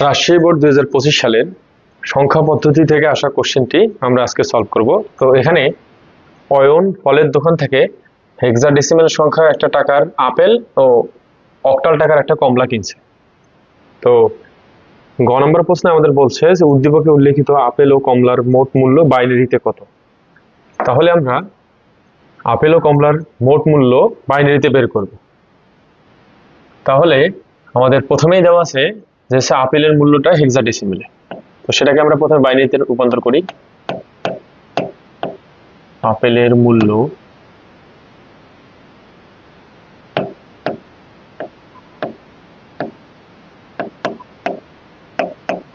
Rajshahi board দুই হাজার পঁচিশ সালের সংখ্যা পদ্ধতি থেকে আসা কোশ্চেনটি আমরা আজকে সলভ করব। তো এখানে অয়ন ফলের দোকান থেকে হেক্সাডেসিমেল সংখ্যা একটা টাকার আপেল ও অক্টাল টাকার একটা কমলা কিনছে। তো গ নম্বর প্রশ্নে আমাদের বলছে যে উদ্দীপকে উল্লেখিত আপেল ও কমলার মোট মূল্য বাইনারিতে কত? তাহলে আমরা আপেল ও কমলার মোট মূল্য বাইনারিতে বের করব। তাহলে আমাদের প্রথমেই দেওয়া আছে যে আপেলের মূল্যটা হেক্সাডেসিমেলে তো সেটাকে আমরা প্রথমে বাইনারিতে রূপান্তর করি। আপেলের মূল্য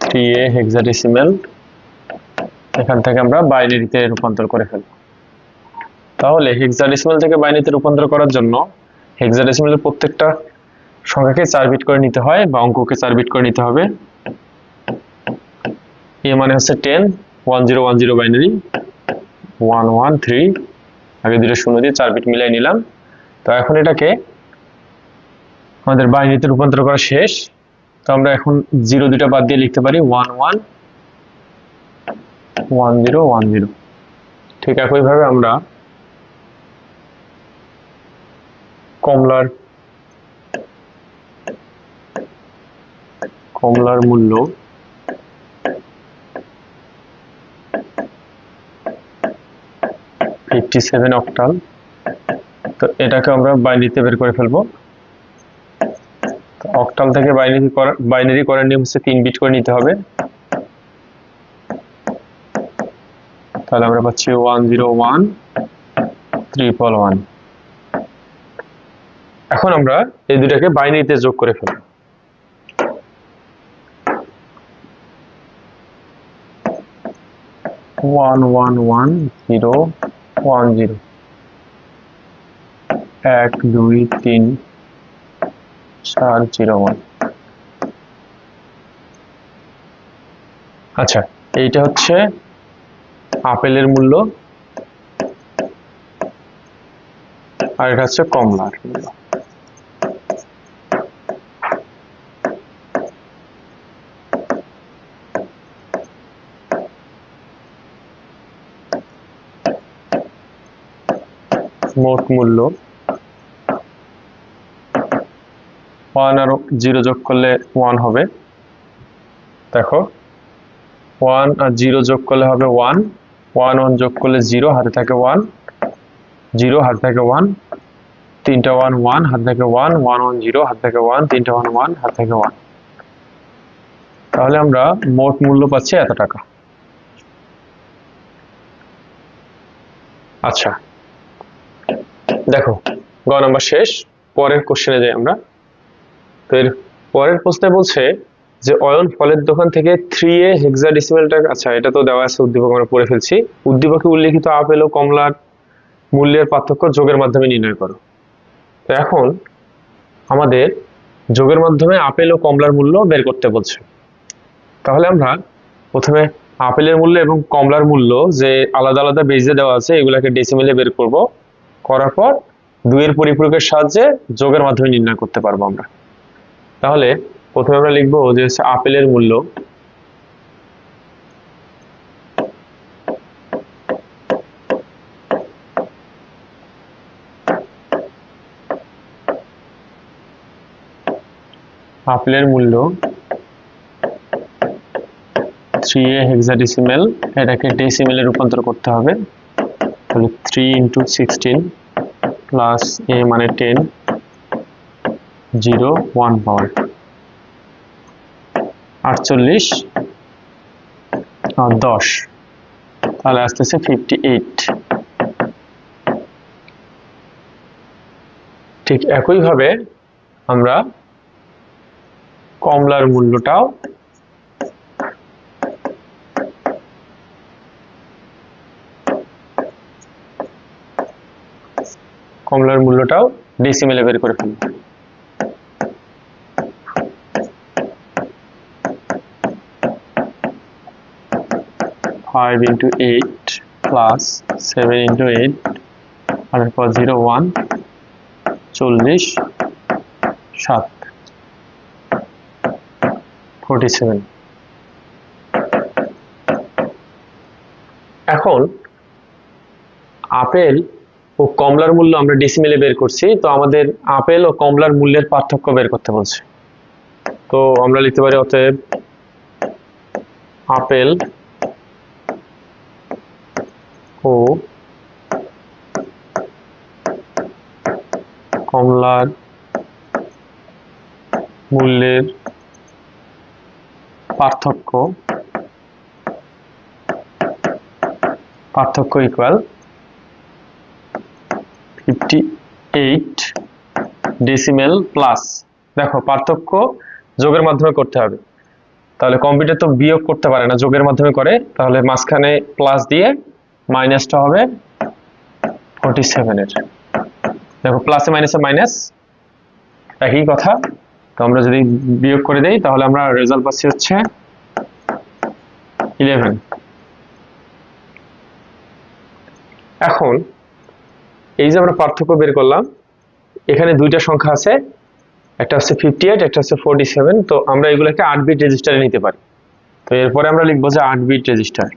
থ্রি হেক্সাডেসিমেল এখান থেকে আমরা বাইনারিতে রূপান্তর করে ফেলব। তাহলে হেক্সাডেসিমেল থেকে বাইনারিতে রূপান্তর করার জন্য হেক্সাডেসিমেলের প্রত্যেকটা সংখ্যাকে চার বিট করে নিতে হয় বা অঙ্ককে চার বিট করে নিতে হবে। এ মানে হচ্ছে ten one zero one zero binary one one three আগে দুটো শূন্য দিয়ে চার বিট মিলাই নিলাম। তো এখন এটাকে আমাদের বাইনারিতে রূপান্তর করা শেষ। তো আমরা এখন জিরো দুটা বাদ দিয়ে লিখতে পারি one one one zero one zero ঠিক একইভাবে আমরা কমলার কমলার মূল্য? ফিফটি সেভেন অক্টাল তো এটাকে আমরা বাইনারিতে বের করে ফেলব। অক্টাল থেকে বাইনারি বাইনারি করার নিয়ম হচ্ছে তিন বিট করে নিতে হবে। তাহলে আমরা পাচ্ছি one zero one triple one এখন আমরা এই দুটাকে বাইনারিতে যোগ করে ফেলব। ওয়ান ওয়ান ওয়ান এক দুই তিন জিরো ওয়ান আচ্ছা এইটা হচ্ছে আপেলের মূল্য আর এটা হচ্ছে কমলার মূল্য মোট মূল্য? ওয়ান আর জিরো যোগ করলে ওয়ান হবে। দেখো ওয়ান আর জিরো যোগ করলে হবে ওয়ান ওয়ান ওয়ান যোগ করলে জিরো হাতে থাকে ওয়ান জিরো হাতে থাকে ওয়ান তিনটা ওয়ান ওয়ান হাত থেকে ওয়ান ওয়ান ওয়ান জিরো হাত থেকে ওয়ান তিনটা ওয়ান ওয়ান হাত থেকে ওয়ান তাহলে আমরা মোট মূল্য পাচ্ছি এত টাকা। আচ্ছা দেখো, গ নাম্বার শেষ, পরের কোশ্চেনে যাই আমরা। তো এর পরের প্রশ্নে বলছে যে, অয়ন ফলের দোকান থেকে থ্রি এ হেক্সাডেসিমেলটা আচ্ছা এটা তো দেওয়া আছে, উদ্দীপক আমরা পড়ে ফেলছি। উদ্দীপকে উল্লেখিত আপেল ও কমলার মূল্যের পার্থক্য যোগের মাধ্যমে নির্ণয় করো। তো এখন আমাদের যোগের মাধ্যমে আপেল ও কমলার মূল্য বের করতে বলছে। তাহলে আমরা প্রথমে আপেলের মূল্য এবং কমলার মূল্য যে আলাদা আলাদা বেজে দেওয়া আছে, এগুলাকে ডেসিমেলে বের করব। করার পর দুইয়ের পরিপূরকের সাহায্যে যোগের মাধ্যমে নির্ণয় করতে পারব আমরা। তাহলে প্রথমে আমরা লিখব যে হচ্ছে আপেলের মূল্য। আপেলের মূল্য থ্রি এ হেক্সাডেসিমেল এটাকে ডেসিমেলে রূপান্তর করতে হবে। Three into sixteen plus A মানে টেন জিরো ওয়ান পাওয়ার আটচল্লিশ, আর দশ। তাহলে আসতেছে ফিফটি এইট ঠিক একইভাবে আমরা কমলার মূল্যটাও কমলার মূল্যটাও ডেসিমেলে বের করে ফেলব। Five into eight plus seven into eight আর পর জিরো ওয়ান চল্লিশ, সাত ফোরটি সেভেন এখন আপেল ও কমলার মূল্য আমরা ডেসিমেলে বের করছি, তো আমাদের আপেল ও কমলার মূল্যের পার্থক্য বের করতে বলছে। তো আমরা লিখতে পারি অতএব আপেল ও কমলার মূল্যের পার্থক্য পার্থক্য ইকুয়াল ফিফটি এইট প্লাস দেখো, পার্থক্য যোগের মাধ্যমে করতে হবে। তাহলে কম্পিউটার তো বিয়োগ করতে পারে না, যোগের মাধ্যমে করে। তাহলে মাঝখানে প্লাস দিয়ে মাইনাসটা হবে ফোরটি সেভেনের দেখো প্লাসে মাইনাসে মাইনাস একই কথা। তো আমরা যদি বিয়োগ করে দেই, তাহলে আমরা রেজাল্ট পাচ্ছি হচ্ছে ইলেভেন এখন এই যে আমরা পার্থক্য বের করলাম, এখানে দুইটা সংখ্যা আছে, একটা হচ্ছে ফিফটি এইট একটা হচ্ছে ফোরটি সেভেন তো আমরা এগুলোকে আট বিট রেজিস্টারে নিতে পারি। তো এরপরে আমরা লিখব যে আট বিট রেজিস্টার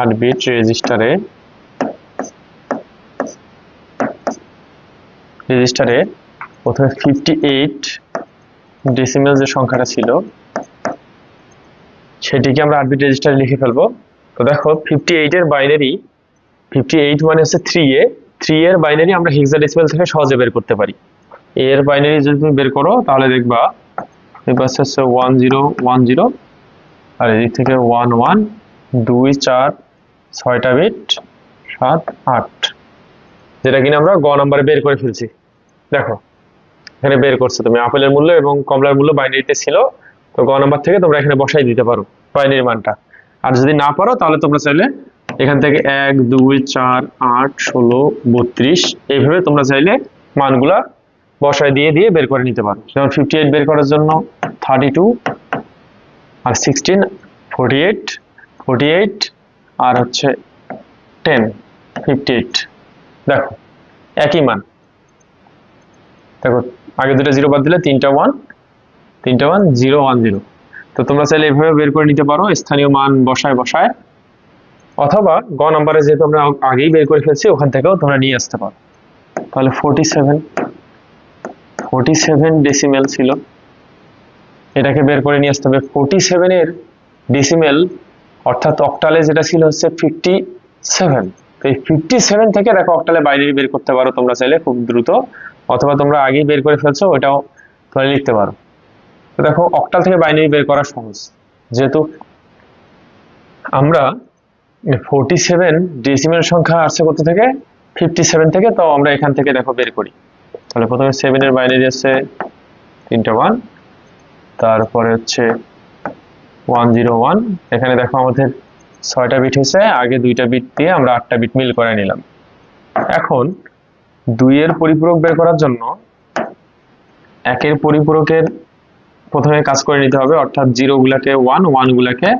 আট বিট রেজিস্টারে রেজিস্টারে প্রথমে ফিফটি এইট ডেসিমেল যে সংখ্যাটা ছিল, সেটিকে আমরা আট বিট রেজিস্টারে লিখে ফেলব। তো দেখো ফিফটি এইটের বাইনারি ফিফটি এইট মানে হচ্ছে থ্রি এ থ্রি এর বাইনারি আমরা হেক্সাডেসিমেল থেকে সহজে বের করতে পারি। এর বাইনারি যদি তুমি বের করো, তাহলে দেখবা এবার হচ্ছে ওয়ান জিরো ওয়ান জিরো আর এদিক থেকে ওয়ান ওয়ান দুই চার, ছয়টা বিট, সাত, আট, যেটা কিনা আমরা গ নাম্বারে বের করে ফেলছি। দেখো, এখানে বের করছ তুমি, আপেলের মূল্য এবং কমলার মূল্য বাইনারিতে ছিল, তো গ নাম্বার থেকে তোমরা এখানে বসাই দিতে পারো, বাইনারি মানটা। আর যদি না পারো, তাহলে তোমরা চাইলে এখান থেকে এক, দুই, চার, আট, ষোলো, বত্রিশ, এইভাবে তোমরা চাইলে মানগুলা বসায় দিয়ে দিয়ে বের করে নিতে পারো। যেমন ফিফটি এইট বের করার জন্য থার্টি টু আর sixteen forty eight forty eight আর হচ্ছে টেন ফিফটি এইট দেখো, একই মান। দেখো, আগে দুটো জিরো বাদ দিলে তিনটা ওয়ান তিনটা ওয়ান জিরো ওয়ান জিরো তো তোমরা চাইলে এভাবে বের করে নিতে পারো, স্থানীয় মান বসায় বসায়। অথবা গ নাম্বারে যেহেতু আমরা আগেই বের করে ফেলছি, ওখান থেকেও তোমরা নিয়ে আসতে পারো। তাহলে forty seven forty seven decimal ছিল। এটাকে বের করে নিয়ে আসতে হবে। ফোরটি সেভেনের ডেসিমেল অর্থাৎ অক্টালে যেটা ছিল হচ্ছে ফিফটি সেভেন তো এই ফিফটি সেভেন থেকে দেখো অক্টালে বাইনারি বের করতে পারো তোমরা চাইলে খুব দ্রুত। অথবা তোমরা আগেই বের করে ফেলছো, ওটাও তোমরা লিখতে পারো। তো দেখো অক্টাল থেকে বাইনারি বের করা সহজ। যেহেতু আমরা ফোরটি সেভেন ডেসিমেল সংখ্যা আসছে কত থেকে? ফিফটি সেভেন থেকে তো আমরা এখান থেকে দেখো বের করি। তাহলে প্রথমে সেভেনের বাইনারি আছে তিনটা ওয়ান তারপরে হচ্ছে ওয়ান জিরো ওয়ান এখানে দেখো আমাদের ছয়টা বিট হয়েছে, আগে দুইটা বিট দিয়ে আমরা আটটা বিট মিল করে নিলাম। এখন দুইয়ের পরিপূরক বের করার জন্য একের পরিপূরকের প্রথমে কাজ করে নিতে হবে, অর্থাৎ জিরো গুলাকে ওয়ান ওয়ান গুলাকে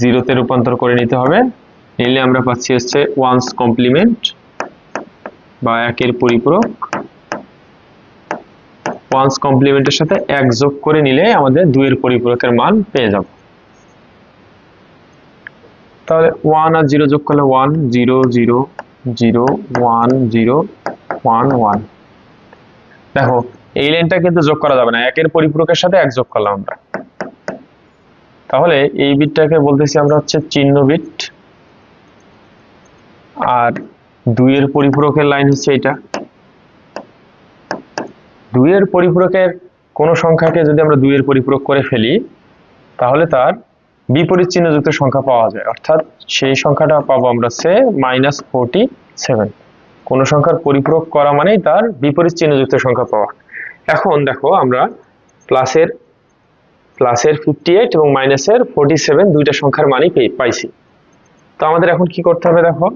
জিরোতে রূপান্তর করে নিতে হবে। নিলে আমরা পাচ্ছি হচ্ছে ওয়ান্স কমপ্লিমেন্ট বা একের পরিপূরক। ওয়ান্স কমপ্লিমেন্টের সাথে এক যোগ করে নিলে আমাদের দুইয়ের পরিপূরকের মান পেয়ে যাব। তাহলে ওয়ান আর জিরো যোগ করলে one zero zero zero one zero one one দেখো এই লাইনটা কিন্তু যোগ করা যাবে না। একের পরিপূরকের সাথে এক যোগ করলাম আমরা। তাহলে এই বিটটাকে বলতেছি আমরা হচ্ছে চিহ্ন বিট। আর দুইয়ের পরিপূরকের লাইন হচ্ছে এটা দুইয়ের পরিপূরকের কোন সংখ্যাকে যদি আমরা দুইয়ের পরিপূরক করে ফেলি, তাহলে তার বিপরীত চিহ্নযুক্ত সংখ্যা পাওয়া যায়। অর্থাৎ সেই সংখ্যাটা পাবো আমরা হচ্ছে মাইনাস ফোরটি সেভেন কোন সংখ্যার পরিপূরক করা মানেই তার বিপরীত চিহ্নযুক্ত সংখ্যা পাওয়া। এখন দেখো আমরা প্লাসের প্লাসের ফিফটি এইট এবং মাইনাসের ফোরটি সেভেন দুইটা সংখ্যার মানই পাইছি। তো আমাদের এখন কি করতে হবে দেখো?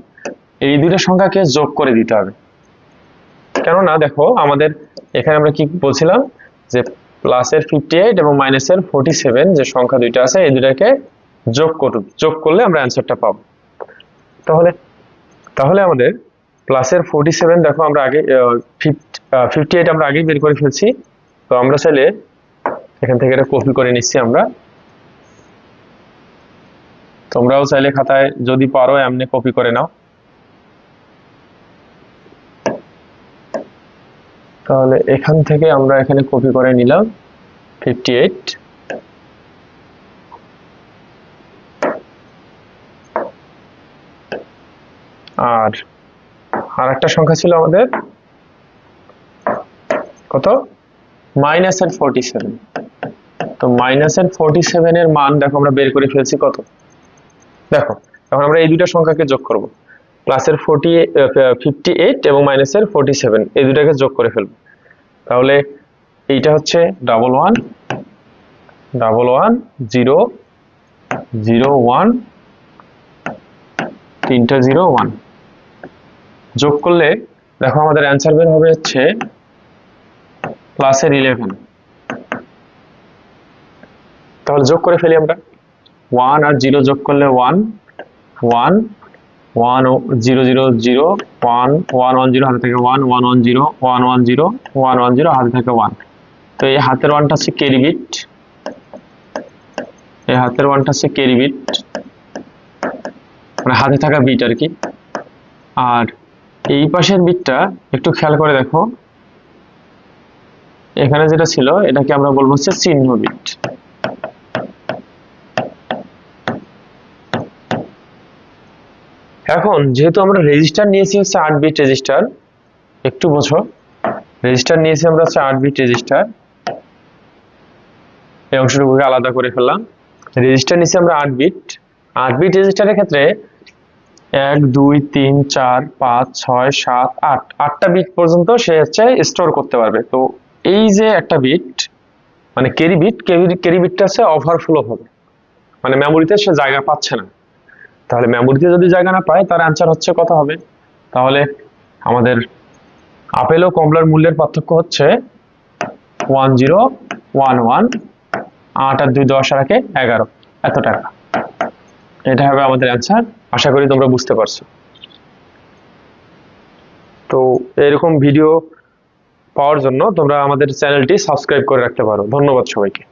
এই দুইটা সংখ্যাকে যোগ করে দিতে হবে। কেননা দেখো আমাদের এখানে আমরা কি বলছিলাম? যে প্লাসের ফিফটি এইট এবং মাইনাসের ফোরটি সেভেন যে সংখ্যা দুইটা আছে, এই দুইটাকে যোগ করুন। যোগ করলে আমরা অ্যান্সারটা পাবো। তাহলে তাহলে আমাদের প্লাসের ফোর্টি সেভেন দেখো আমরা আগে ফিফটি এইট আমরা আগেই বের করে ফেলছি। তো আমরা চাইলে এখান থেকে এটা কপি করে নিচ্ছি আমরা। তোমরাও চাইলে খাতায় যদি পারো এমনি কপি করে নাও। তাহলে এখান থেকে আমরা এখানে কপি করে নিলাম ফিফটি এইট আর আর একটা সংখ্যা ছিল আমাদের কত? মাইনাস এর ফোরটি সেভেন তো মাইনাস এর ফোরটি সেভেন এর মান দেখো, আমরা বের করে ফেলছি কত? দেখো, এখন আমরা এই দুইটা সংখ্যাকে যোগ করব। প্লাসের ফোরটি ফিফটি এইট এবং মাইনাসের ফোরটি সেভেন এই দুটাকে যোগ করে ফেলব। তাহলে এইটা হচ্ছে double one double one zero zero one তিনটা জিরো ওয়ান যোগ করলে দেখো আমাদের অ্যান্সার বের হবে হচ্ছে প্লাসের ইলেভেন তাহলে যোগ করে ফেলি আমরা। ওয়ান আর জিরো যোগ করলে one one one zero zero zero one one one zero হাতে থেকে one one one zero one one zero one one zero হাতে থেকে ওয়ান তো এই হাতের ওয়ানটা হচ্ছে কেরি বিট এই হাতের ওয়ানটা হচ্ছে কেরি বিট মানে হাতে থাকা বিট আর কি। আর এই পাশের বিটটা একটু খেয়াল করে দেখো। এখানে যেটা ছিল, এটাকে আমরা বলব হচ্ছে চিহ্ন বিট। এখন যেহেতু আমরা রেজিস্টার নিয়েছি হচ্ছে আট বিট রেজিস্টার একটু বোঝো। রেজিস্টার নিয়েছি আমরা হচ্ছে আট বিট রেজিস্টার এই অংশটুকুকে আলাদা করে ফেললাম। রেজিস্টার নিয়েছি আমরা আট বিট। আট বিট রেজিস্টারের ক্ষেত্রে এক, দুই, তিন, চার, পাঁচ, ছয়, সাত, আট। আটটা বিট পর্যন্ত সে হচ্ছে স্টোর করতে পারবে। তো এই যে একটা বিট মানে কেরি বিট কেরি বিটটা হচ্ছে ওভারফ্লো হবে। মানে মেমোরিতে সে জায়গা পাচ্ছে না। তাহলে মেমোরিতে যদি জায়গা না পায়, তার অ্যান্সার হচ্ছে কত হবে? তাহলে আমাদের আপেল ও কমলার মূল্যের পার্থক্য হচ্ছে ওয়ান জিরো ওয়ান ওয়ান আট আর দুই, দশ, আর এগারো। এত টাকা। এটা হবে আমাদের অ্যান্সার আশা করি তোমরা বুঝতে পারছ। তো এরকম ভিডিও পাওয়ার জন্য তোমরা আমাদের চ্যানেলটি সাবস্ক্রাইব করে রাখতে পারো। ধন্যবাদ সবাইকে।